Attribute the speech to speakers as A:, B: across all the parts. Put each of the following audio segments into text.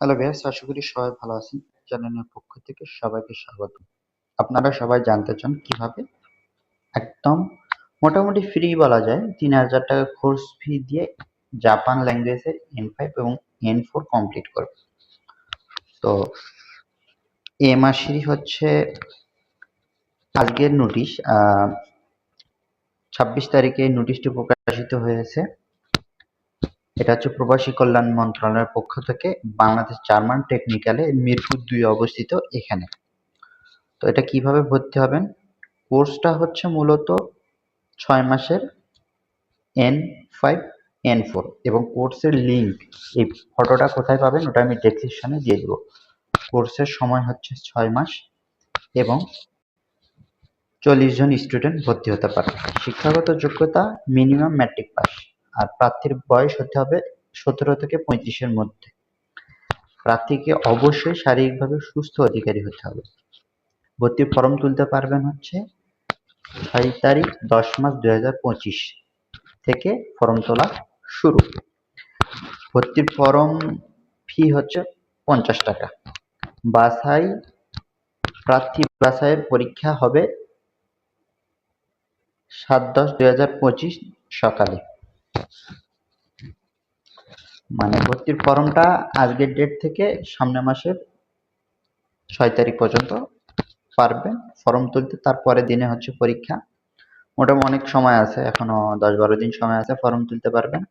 A: Hello viewers, আশা করি সবাই ভালো আছেন। চ্যানেলের পক্ষ থেকে সবাইকে স্বাগত। আপনারা সবাই জানতে চান কীভাবে? একদম মোটামুটি ফ্রি বলা যায়। তিন হাজার টাকা কোর্স ফি দিয়ে জাপান ল্যাঙ্গুয়েজের এন ফাইভ এবং এন ফোর কমপ্লিট করবে। তো এ মাসেরই হচ্ছে আজকের নোটিশ ছাব্বিশ তারিখে নোটিশটি প্রকাশিত হয়েছে। এটা হচ্ছে প্রবাসী কল্যাণ মন্ত্রণালয়ের পক্ষ থেকে বাংলাদেশ জার্মান টেকনিক্যালে মিরপুর দুই অবস্থিত এখানে। তো এটা কীভাবে ভর্তি হবেন? কোর্সটা হচ্ছে মূলত ছয় মাসের এন ফাইভ এন ফোর এবং কোর্সের লিঙ্ক, এই ফটোটা কোথায় পাবেন ওটা আমি ডেসক্রিপশনে দিয়ে দেবো। কোর্সের সময় হচ্ছে ছয় মাস এবং চল্লিশ জন স্টুডেন্ট ভর্তি হতে পারে শিক্ষাগত যোগ্যতা মিনিমাম ম্যাট্রিক পাস আর প্রার্থীর বয়স হতে হবে সতেরো থেকে পঁয়ত্রিশের মধ্যে। প্রার্থীকে অবশ্যই শারীরিকভাবে সুস্থ অধিকারী হতে হবে। ভর্তির ফর্ম তুলতে পারবেন হচ্ছে ছয় তারিখ দশ মাস দুই হাজার পঁচিশ থেকে ফর্ম তোলা শুরু। ভর্তির ফর্ম ফি হচ্ছে পঞ্চাশ টাকা। বাসাই প্রার্থী বাসাইয়ের পরীক্ষা হবে সাত দশ পঁচিশ সকালে। মানে ভর্তির ফর্মটা আজকের ডেট থেকে সামনে মাসের ছয় তারিখ পর্যন্ত পারবেন। ফর্ম তুলতে তারপরে দিনে হচ্ছে পরীক্ষা। মোটামুটি অনেক সময় আছে, এখনও দশ বারো দিন সময় আছে ফর্ম তুলতে পারবেন।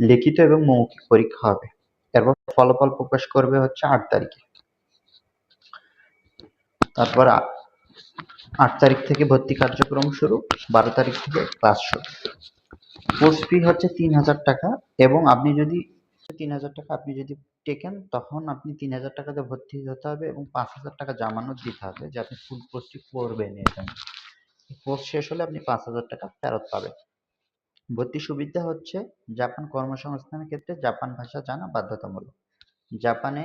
A: লিখিত এবং মৌখিক পরীক্ষা হবে। এরপর ফলাফল প্রকাশ করবে হচ্ছে আট তারিখে। তারপর আট তারিখ থেকে ভর্তি কার্যক্রম শুরু, বারো তারিখ থেকে ক্লাস শুরু। কোর্স ফি হচ্ছে তিন হাজার টাকা এবং আপনি যদি তিন হাজার টাকা আপনি যদি টেকেন, তখন আপনি তিন হাজার টাকাতে ভর্তি হতে হবে এবং পাঁচ হাজার টাকা জামানত দিতে হবে যে আপনি ফুল কোর্সটি করবেন এখানে কোর্স শেষ হলে আপনি পাঁচ হাজার টাকা ফেরত পাবেন। ভর্তি সুবিধা হচ্ছে জাপান কর্মসংস্থানের ক্ষেত্রে জাপান ভাষা জানা বাধ্যতামূলক। জাপানে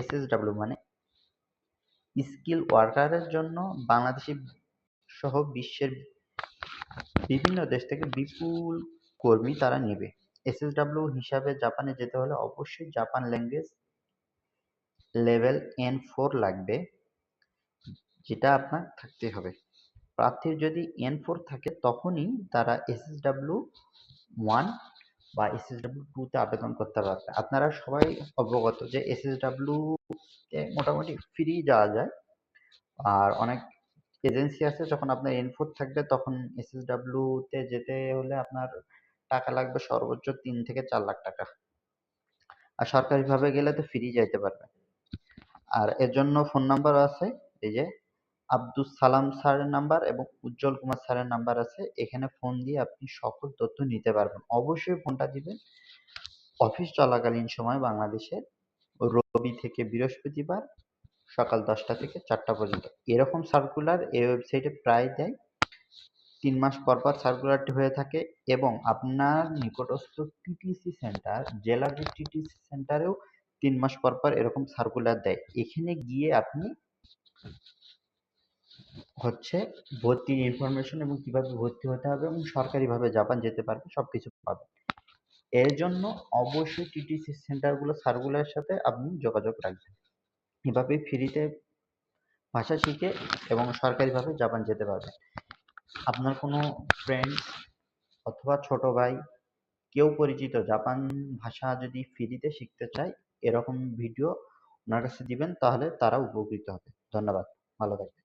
A: এসএসডাব্লিউ মানে স্কিল ওয়ার্কারের জন্য বাংলাদেশি সহ বিশ্বের বিভিন্ন দেশ থেকে বিপুল কর্মী তারা নেবে। এসএসডাব্লিউ হিসাবে জাপানে যেতে হলে অবশ্যই Japan language level N four লাগবে, যেটা আপনার থাকতে হবে। প্রার্থীর যদি এন ফোর থাকে, তখনই তারা এসএসডাব্লিউ ওয়ান বা এসএসডাব্লিউ টুতে আবেদন করতে পারবে। আপনারা সবাই অবগত যে এসএসডাব্লিউ মোটামুটি ফ্রি যাওয়া যায়। আর অনেক এজেন্সি আছে, যখন আপনার এন ফোর থাকবে, তখন এসএসডাব্লিউ তে যেতে হলে আপনার টাকা লাগবে সর্বোচ্চ তিন থেকে চার লাখ টাকা। আর সরকারিভাবে গেলে তো ফ্রি যাইতে পারবে। আর এর জন্য ফোন নাম্বার আছে, এই যে আব্দুল সালাম স্যারের নাম্বার এবং উজ্জ্বল কুমার স্যারের নাম্বার আছে। এখানে ফোন দিয়ে আপনি সকল তথ্য নিতে পারবেন। অবশ্যই ফোনটা দিবেন। অফিস চলাকালীন সময় বাংলাদেশে রবি থেকে বৃহস্পতিবার সকাল দশটা থেকে চারটা পর্যন্ত। এরকম সার্কুলার এই ওয়েবসাইটে প্রায় দেয়। তিন মাস পর পর সার্কুলারটি হয়ে থাকে এবং আপনার নিকটস্থ টিটিসি সেন্টার জেলার যে টিটিসি সেন্টারেও তিন মাস পর পর এরকম সার্কুলার দেয়। এখানে গিয়ে আপনি হচ্ছে ভর্তির ইনফরমেশন এবং কীভাবে ভর্তি হতে হবে এবং সরকারিভাবে জাপান যেতে পারবে সব কিছু পাবেন। এর জন্য অবশ্যই টিটিসি সেন্টারগুলো সার্কুলারের সাথে আপনি যোগাযোগ রাখবেন। এভাবে ফ্রিতে ভাষা শিখে এবং সরকারিভাবে জাপান যেতে পারবেন। আপনার কোনো ফ্রেন্ড অথবা ছোট ভাই কেউ পরিচিত জাপান ভাষা যদি ফ্রিতে শিখতে চায়, এরকম ভিডিও ওনার কাছে দিবেন, তাহলে তারা উপকৃত হবে। ধন্যবাদ। ভালো থাকবেন।